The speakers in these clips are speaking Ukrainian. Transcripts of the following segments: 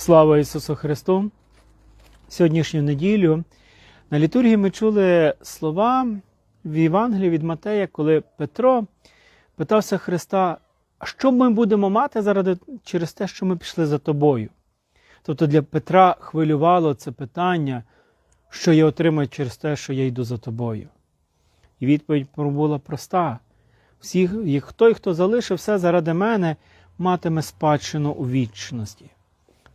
Слава Ісусу Христу! Сьогоднішню неділю на літургії ми чули слова в Євангелії від Матея, коли Петро питався Христа, що ми будемо мати заради через те, що ми пішли за тобою? Тобто для Петра хвилювало це питання, що я отримаю через те, що я йду за тобою. І відповідь була проста: всіх, той, хто залишив все заради мене, матиме спадщину у вічності.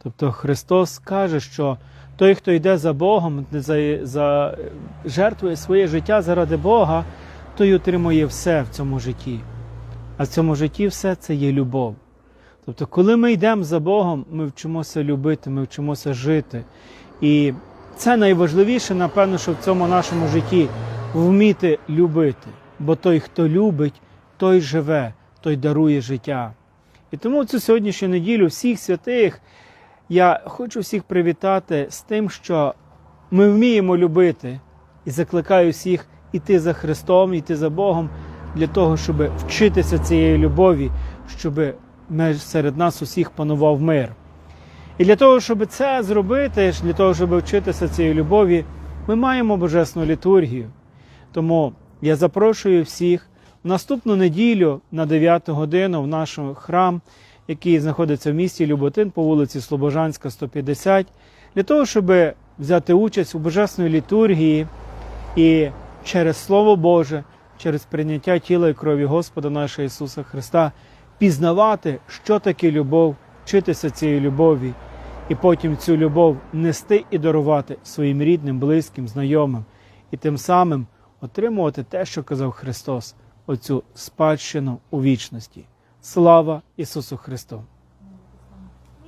Тобто Христос каже, що той, хто йде за Богом, за, за, жертвує своє життя заради Бога, той отримує все в цьому житті. А в цьому житті все це є любов. Тобто, коли ми йдемо за Богом, ми вчимося любити, ми вчимося жити. І це найважливіше, напевно, що в цьому нашому житті вміти любити. Бо той, хто любить, той живе, той дарує життя. І тому цю сьогоднішню неділю всіх святих я хочу всіх привітати з тим, що ми вміємо любити і закликаю всіх іти за Христом, іти за Богом для того, щоб вчитися цієї любові, щоб серед нас усіх панував мир. І для того, щоб це зробити, для того, щоб вчитися цієї любові, ми маємо божественну літургію. Тому я запрошую всіх в наступну неділю на 9 годину в наш храм, який знаходиться в місті Люботин по вулиці Слобожанська, 150, для того, щоб взяти участь у божественній літургії і через Слово Боже, через прийняття тіла і крові Господа нашого Ісуса Христа пізнавати, що таке любов, вчитися цієї любові, і потім цю любов нести і дарувати своїм рідним, близьким, знайомим, і тим самим отримувати те, що казав Христос, оцю спадщину у вічності. Слава Ісусу Христу!